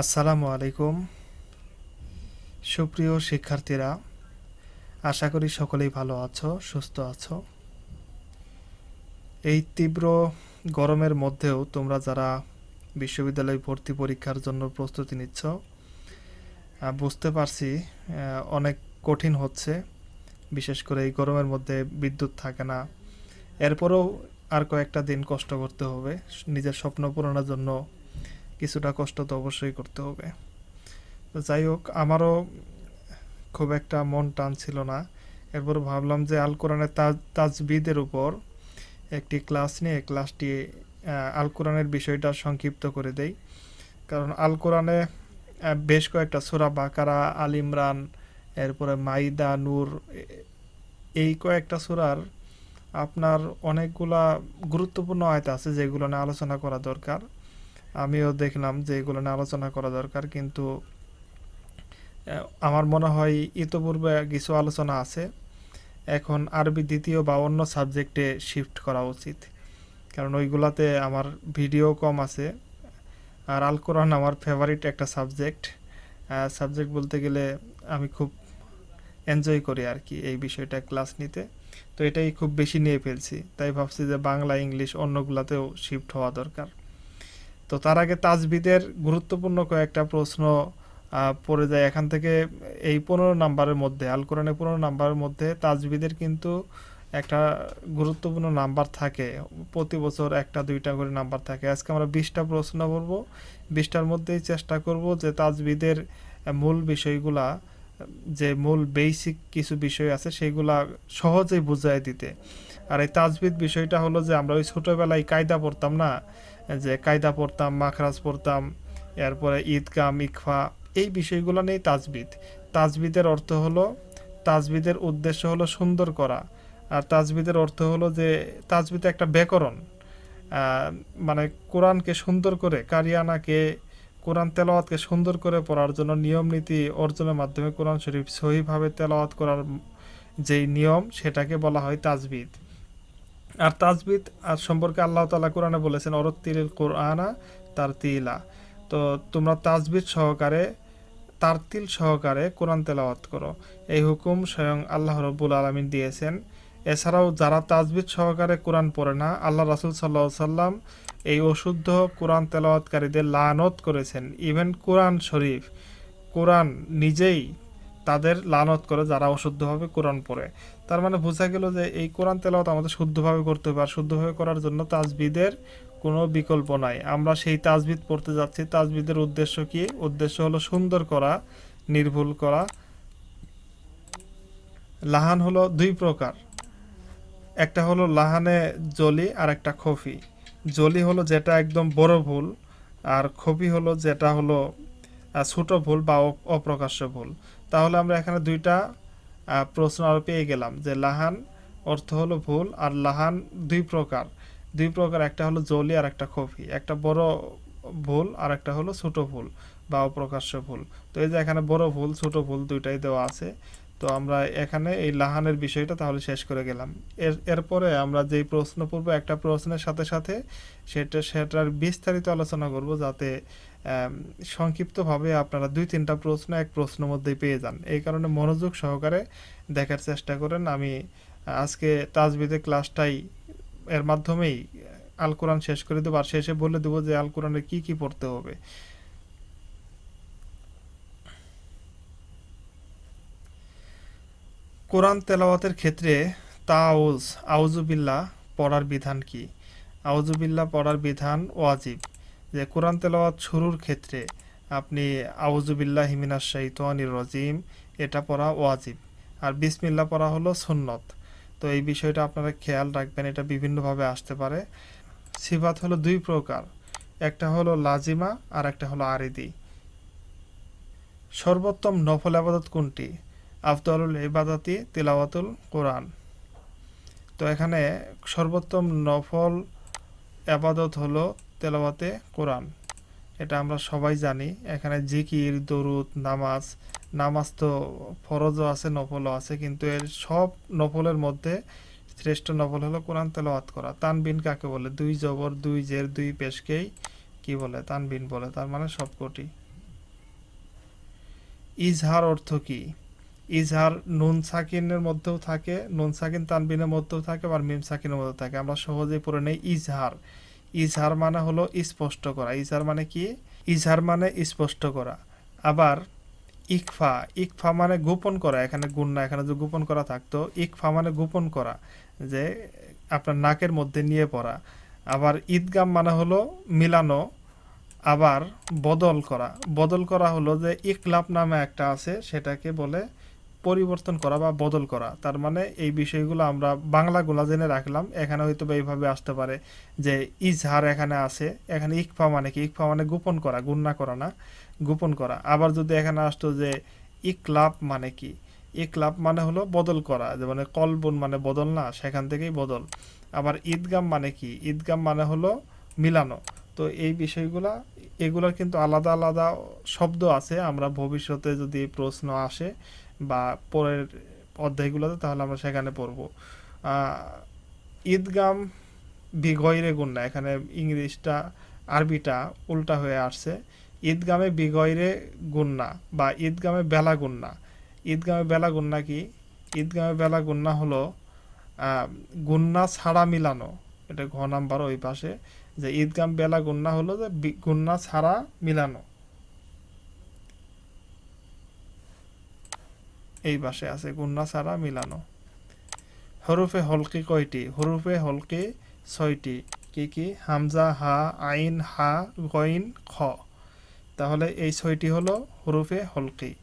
আসসালামু আলাইকুম। সুপ্রিয় শিক্ষার্থীরা, আশা করি সকলেই ভালো আছো, সুস্থ আছো। এই তীব্র গরমের মধ্যেও তোমরা যারা বিশ্ববিদ্যালয় ভর্তি পরীক্ষার জন্য প্রস্তুতি নিচ্ছ বুঝতে পারছি অনেক কঠিন হচ্ছে। বিশেষ করে এই গরমের মধ্যে বিদ্যুৎ থাকে না। এরপরেও আর কয়েকটা দিন কষ্ট করতে হবে, নিজের স্বপ্ন পূরণের জন্য কিছুটা কষ্ট তো অবশ্যই করতে হবে। তো যাই হোক, আমারও খুব একটা মন টান ছিল না। এরপর ভাবলাম যে আল কোরআনের তাজ তাজবিদের উপর একটি ক্লাস নিয়ে ক্লাসটি আল কোরআনের বিষয়টা সংক্ষিপ্ত করে দেই। কারণ আল কোরআনে বেশ কয়েকটা সুরা বাকারা, আল ইমরান, এরপরে মাইদা, নূর, এই কয়েকটা সুরার আপনার অনেকগুলা গুরুত্বপূর্ণ আয়তা আছে যেগুলো নিয়ে আলোচনা করা দরকার। আমিও দেখলাম যে এগুলো নিয়ে আলোচনা করা দরকার, কিন্তু আমার মনে হয় ইতোপূর্বে কিছু আলোচনা আছে। এখন আরবি দ্বিতীয় বা অন্য সাবজেক্টে শিফট করা উচিত। কারণ ওইগুলাতে আমার ভিডিও কম আছে। আর আল কোরআন আমার ফেভারিট একটা সাবজেক্ট। সাবজেক্ট বলতে গেলে আমি খুব এনজয় করি আর কি এই বিষয়টা ক্লাস নিতে। তো এটাই খুব বেশি নিয়ে ফেলছি। তাই ভাবছি যে বাংলা, ইংলিশ অন্যগুলাতেও শিফট হওয়া দরকার। তো তার আগে তাজবিদের গুরুত্বপূর্ণ কয়েকটা প্রশ্ন পড়ে যায়। এখান থেকে এই পনেরো নাম্বারের মধ্যে, আল কোরআনের পনেরো নাম্বারের মধ্যে তাজবিদের কিন্তু একটা গুরুত্বপূর্ণ নাম্বার থাকে। প্রতি বছর একটা, দুইটা করে নাম্বার থাকে। আজকে আমরা বিশটা প্রশ্ন করব বিশটার মধ্যেই চেষ্টা করব যে তাজবিদের মূল বিষয়গুলা, যে মূল বেসিক কিছু বিষয় আছে সেইগুলা সহজেই বুঝাই দিতে। আর এই তাজবিদ বিষয়টা হলো যে আমরা ওই ছোটবেলায় কায়দা পড়তাম না যে কায়দা পড়তাম, মাখরাজ পড়তাম, এরপরে ঈদগাম ইকফা এই বিষয়গুলো নেই তাজবিদ। তাজবিদের অর্থ হলো, তাজবিদের উদ্দেশ্য হলো সুন্দর করা। আর তাজবিদের অর্থ হলো যে, তাজবিদ একটা ব্যাকরণ। মানে কোরআনকে সুন্দর করে, কারিয়ানাকে, কোরআন তেলাওয়াতকে সুন্দর করে পড়ার জন্য নিয়ম, নীতি অর্জনের মাধ্যমে কোরআন শরীফ সহিভাবে তেলাওয়াত করার যেই নিয়ম, সেটাকে বলা হয় তাজবিদ। আর তাজবিদ আর সম্পর্কে আল্লাহ তালা কোরআনে বলেছেন অরত্তিল কোরআনা তার তিলা তো তোমরা তাজবিদ সহকারে, তারতিল সহকারে কোরআন তেলাওয়াত করো। এই হুকুম স্বয়ং আল্লাহ রব্বুল আলমিন দিয়েছেন। এছাড়াও যারা তাজবিদ সহকারে কোরআন পড়ে না, আল্লাহ রাসুল সাল্লাহ সাল্লাম এই অশুদ্ধ কোরআন তেলাওয়াতকারীদের লানত করেছেন। ইভেন কোরআন শরীফ, কোরআন নিজেই তাদের লানত করে যারা অশুদ্ধভাবে কোরআন পড়ে। তার মানে বোঝা গেল যে এই কোরআন তেলাওয়াত আমাদের শুদ্ধভাবে করতে হবে, আর শুদ্ধভাবে করার জন্য তাজবিদের কোনো বিকল্প নাই। আমরা সেই তাজবিদ পড়তে যাচ্ছি। তাজবিদের উদ্দেশ্য কি? উদ্দেশ্য হলো সুন্দর করা, নির্ভুল করা। লাহান হলো দুই প্রকার। একটা হলো লাহানে জলি, আর একটা খফি। জলি হলো যেটা একদম বড় ভুল, আর খফি হলো যেটা হলো ছোট ভুল বা অপ্রকাশ্য ভুল। তাহলে আমরা এখানে দুইটা প্রশ্ন আরও পেয়ে গেলাম যে লাহান অর্থ হলো ভুল আর লাহান দুই প্রকার। দুই প্রকার, একটা হলো জলি আর একটা খফি একটা বড় ভুল আর একটা হলো ছোট ভুল বা অপ্রকাশ্য ভুল। তো এই যে এখানে বড় ভুল, ছোট ভুল দুইটাই দেওয়া আছে। তো আমরা এখানে এই লাহানের বিষয়টা তাহলে শেষ করে গেলাম। এর, এরপরে আমরা যেই প্রশ্ন পড়ব, একটা প্রশ্নের সাথে সাথে সেটা, সেটার বিস্তারিত আলোচনা করব যাতে সংক্ষিপ্তভাবে আপনারা দুই তিনটা প্রশ্ন এক প্রশ্ন মধ্যেই পেয়ে যান। এই কারণে মনোযোগ সহকারে দেখার চেষ্টা করেন। আমি আজকে তাজবিদের ক্লাসটাই এর মাধ্যমেই আল কোরআন শেষ করে দেবো। আর শেষে বলে দেবো যে আল কোরআনে কী কি পড়তে হবে। কোরআন তেলাওয়াতের ক্ষেত্রে তাউজ আউজুবিল্লাহ পড়ার বিধান কি? আউজুবিল্লাহ পড়ার বিধান ওয়াজিব। যে কোরআন তেলাওয়াত শুরুর ক্ষেত্রে আপনি আউজুবিল্লাহ হিমিনাস শাইতানির রাজিম, এটা পড়া ওয়াজিব। আর বিসমিল্লা পড়া হলো সুন্নত। তো এই বিষয়টা আপনারা খেয়াল রাখবেন, এটা বিভিন্নভাবে আসতে পারে। সিফাত হলো দুই প্রকার। একটা হলো লাজিমা আর একটা হলো আরিদি। সর্বোত্তম নফল আবাদত কোনটি? আফদলুল ইবাদাতি তিলাওয়াতুল কোরআন। তো এখানে সর্বোত্তম নফল আবাদত হলো তেলাওয়াতে কোরআন। এটা আমরা সবাই জানি। এখানে জিকির, দরুদ, নামাজ নামাজ তো ফরজও আছে, নফলও আছে, কিন্তু এর সব নফলের মধ্যে শ্রেষ্ঠ নফল হলো কোরআন তেলাওয়াত করা। তানবিন কাকে বলে? দুই জবর, দুই জের, দুই পেশকেই কি বলে? তানবিন বলে। তার মানে সবকটি। ইজহার অর্থ কি? ইজহার নুন সাকিনের মধ্যেও থাকে, নুন সাকিন তানবিনের মধ্যেও থাকে আবার মিম সাকিনের মধ্যেও থাকে। আমরা সহজেই পড়ে নেই ইজহার। ইজহার মানে হলো স্পষ্ট করা। ইজহার মানে কি? ইজহার মানে স্পষ্ট করা। আবার ইকফা ইকফা মানে গোপন করা। এখানে গুন্না এখানে যে গোপন করা থাকতো, ইকফা মানে গোপন করা, যে আপনার নাকের মধ্যে নিয়ে পড়া। আবার ঈদগাম মানে হলো মিলানো, আবার বদল করা। বদল করা হলো যে ইকলাপ নামে একটা আছে, সেটাকে বলে পরিবর্তন করা বা বদল করা। তার মানে এই বিষয়গুলো আমরা বাংলাগুলা জেনে রাখলাম। এখানে হয়তো বা এইভাবে আসতে পারে যে ইজহার এখানে আছে। এখানে ইকফা মানে কি? ইকফা মানে গোপন করা, গুন্না করা না, গোপন করা। আবার যদি এখানে আসতো যে ইকলাপ মানে কি? ইকলাপ মানে হলো বদল করা, যে মানে কলবুন মানে বদল না, সেখান থেকেই বদল। আবার ঈদগাম মানে কি? ঈদগাম মানে হলো মিলানো। তো এই বিষয়গুলা, এগুলোর কিন্তু আলাদা আলাদা শব্দ আছে। আমরা ভবিষ্যতে যদি প্রশ্ন আসে বা পরের অধ্যায়গুলোতে তাহলে আমরা সেখানে পড়ব। ঈদগাম বিগয়রে গুন্না, এখানে ইংলিশটা আরবিটা উল্টা হয়ে আসছে। ঈদগামে বিগয়রে গুন্না বা ঈদগামে বেলা গুন্না। ঈদগামে বেলা গুন্না কি? ঈদগামে বেলা গুন্না হলো গুন্না ছাড়া মিলানো। এটা ঘ নাম্বার ওই পাশে যে ঈদগাম বেলা গুন্না হলো যে গুন্না ছাড়া মিলানো। এই পাশে আছে গুন্না ছাড়া মিলানো। হরফে হলকি কয়টি? হরফে হলকি ছয়টি। কি কি? হামজা, হা, আইন, হা, গইন, খ। তাহলে এই ছয়টি হলো হরফে হলকি।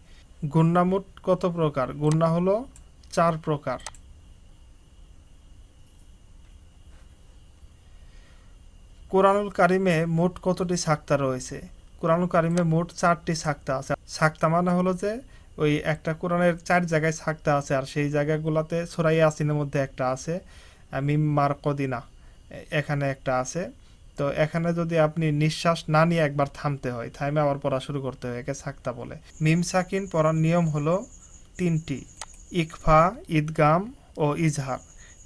গুন্না মোট কত প্রকার? গুন্না হলো চার প্রকার। কোরআনুল কারিমে মোট কতটি সাক্তা রয়েছে? কোরআনুল কারিমে মোট চারটি সাক্তা আছে। সাক্তা মানে হলো যে ওই একটা কোরআনের চার জায়গায় সাক্তা আছে, আর সেই জায়গাগুলোতে সোরাই আসিনের মধ্যে একটা আছে মিম মার কদিনা, এখানে একটা আছে। তো এখানে যদি আপনি নিঃশ্বাস না নিয়ে একবার থামতে হয় থামে আবার পড়া শুরু করতে হয়, একে সাক্তা বলে। মিম সাকিন পড়ার নিয়ম হলো তিনটি, ইকফা, ঈদগাম ও ইজহার।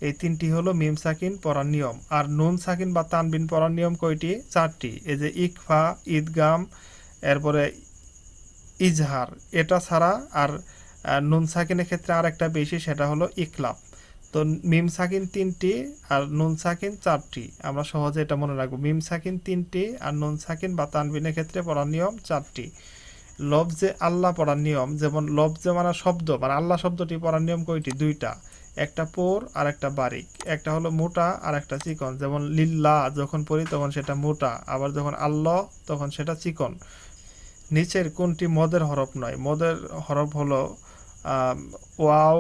এই তিনটি হলো মিম সাকিন পড়ার নিয়ম। আর নুন সাকিন বা তানবিন পড়ার নিয়ম কয়টি? চারটি। এই যে ইকফা, ঈদগাম, এরপরে ইজহার। এটা ছাড়া আর নুন সাকিনের ক্ষেত্রে আর একটা বেশি, সেটা হলো ইকলাব তো মিম সাকিন তিনটি আর নুন সাকিন চারটি। আমরা সহজে এটা মনে রাখব। মিম সাকিন তিনটি আর নুন সাকিন বা তানবিনের ক্ষেত্রে পড়ার নিয়ম চারটি। লফজে আল্লাহ পড়ার নিয়ম, যেমন লফজে মানে শব্দ মানে আল্লাহ শব্দটি পড়ার নিয়ম কয়টি? দুইটা। একটা পোর আর একটা বারিক। একটা হলো মোটা আর একটা চিকন। যেমন লিল্লা, যখন পড়ি তখন সেটা মোটা, আবার যখন আল্লাহ তখন সেটা চিকন। নিচের কোনটি মদের হরফ নয়? মদের হরফ হলো ওয়াও,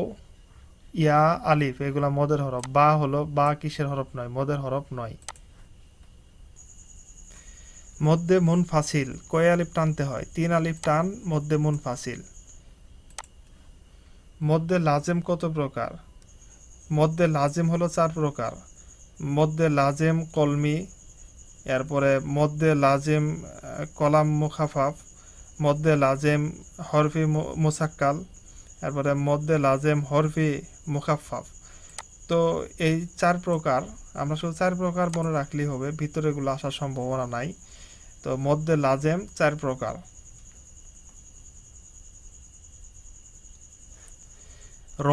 ইয়া, আলিফ, এগুলা মদের হরফ। বা হলো, বা কিসের হরফ নয়? মদের হরফ নয়। মধ্যে মুন ফাসিল, কয় আলিফ টানতে হয়? তিন আলিফ টান, মধ্যে মুন ফাসিল। মধ্যে লাজেম কত প্রকার? মধ্যে লাজেম হলো চার প্রকার। মধ্যে লাজেম কলমি, এরপরে মধ্যে লাজেম কলাম মুখাফাফ। মধ্যে লাজেম হরফি মুসাক্কাল, এরপরে মধ্যে লাজেম হরফি মুখাফাফ তো এই চার প্রকার, আমরা শুধু চার প্রকার মনে রাখলেই হবে ভিতরেগুলো আসার সম্ভাবনা নাই। তো মধ্যে লাজেম চার প্রকার। র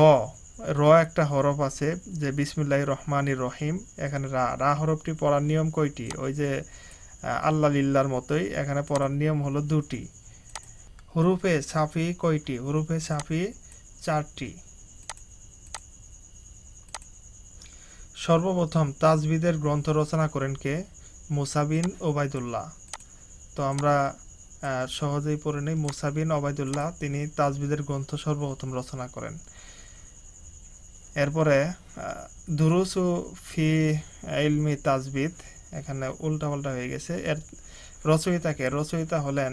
র একটা হরফ আছে যে বিসমিল্লাহ রহমানির রহিম, এখানে রা রা হরফটি পড়ার নিয়ম কয়টি? ওই যে, আল্লাহ লিল্লার মতোই, এখানে পড়ার নিয়ম হলো দুটি। হুরুফে সাফি কয়টি? হুরুফে সাফি চারটি। সর্বপ্রথম তাজবিদের গ্রন্থ রচনা করেন কে? মুসাবিন ওবায়দুল্লাহ। তো আমরা সহজেই পড়ে নেই। মুসাবিন ওবায়দুল্লাহ, তিনি তাজবিদের গ্রন্থ সর্বপ্রথম রচনা করেন। এরপরে দুরুসু ফি ইলমি তাজবিদ, এখানে উল্টাপাল্টা হয়ে গেছে। এর রচয়িতাকে, রচয়িতা হলেন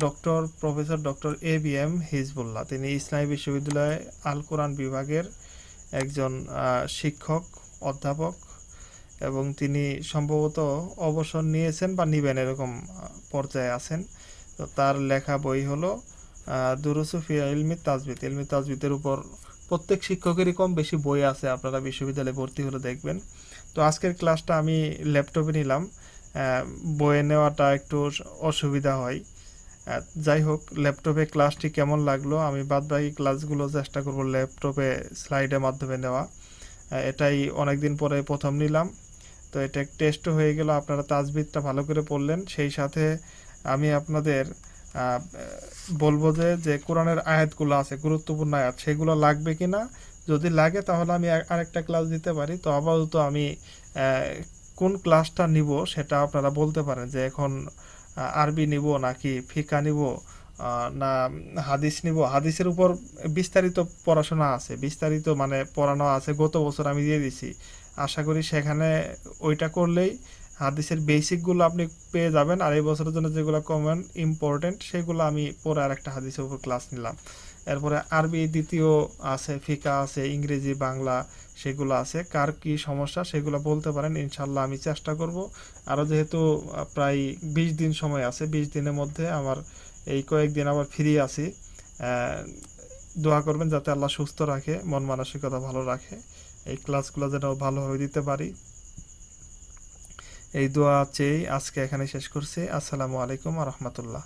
doctor professor doctor A B M Hizbullah. তিনি ইসলামী বিশ্ববিদ্যালয়ে আল কোরআন বিভাগের একজন শিক্ষক, অধ্যাপক এবং তিনি সম্ভবত অবসর নিয়েছেন বা নিবেন এরকম পর্যায়ে আছেন। তো তার লেখা বই হলো দুরুসুফিয়া ইলমি তাজবিদ। ইলমি তাজবিদের উপর প্রত্যেক শিক্ষকেরই কম বেশি বই আছে, আপনারা বিশ্ববিদ্যালয়ে ভর্তি হলে দেখবেন। তো আজকের ক্লাসটা আমি ল্যাপটপে নিলাম বইয়ে নেওয়াটা একটু অসুবিধা হয়। যাই হোক, ল্যাপটপে ক্লাসটি কেমন লাগল? আমি বাদবাকি ক্লাসগুলো চেষ্টা করব ল্যাপটপে স্লাইডের মাধ্যমে নেওয়া। এটাই অনেক দিন পরে প্রথম নিলাম। তো এটা টেস্ট হয়ে গেল, আপনারা তাজবিদটা ভালো করে পড়লেন। সেই সাথে আমি আপনাদের বলব যে যে কোরআনের আয়াতগুলো আছে, গুরুত্বপূর্ণ আয়াত, সেগুলো লাগবে কি না যদি লাগে তাহলে আমি আরেকটা ক্লাস দিতে পারি। তো আপাতত আমি কোন ক্লাসটা নিব সেটা আপনারা বলতে পারেন যে এখন আরবি নিব নাকি ফিকা নিব না হাদিস নিব? হাদিসের উপর বিস্তারিত পড়াশোনা আছে, বিস্তারিত মানে পড়ানো আছে, গত বছর আমি দিয়ে দিছি। আশা করি সেখানে ওইটা করলেই হাদিসের বেসিকগুলো আপনি পেয়ে যাবেন, আর এই বছরের জন্য যেগুলো কমন ইম্পর্টেন্ট সেগুলো আমি পরে আর একটা হাদিসের উপর ক্লাস নিলাম। এরপরে আরবি দ্বিতীয় আছে, ফিকা আছে, ইংরেজি, বাংলা সেগুলো আছে। কার কি সমস্যা সেগুলো বলতে পারেন ইনশাল্লাহ আমি চেষ্টা করব। আরও যেহেতু প্রায় বিশ দিন সময় আছে বিশ দিনের মধ্যে আমার এই কয়েকদিন আবার ফিরিয়ে আহ, দোয়া করবেন যাতে আল্লাহ সুস্থ রাখে মন মানসিকতা ভালো রাখে। এই ক্লাসগুলো যেন ভালোভাবে দিতে পারি। এই দোয়া চেয়েই আজকে এখানে শেষ করছি। আসসালামু আলাইকুম রহমতুল্লাহ।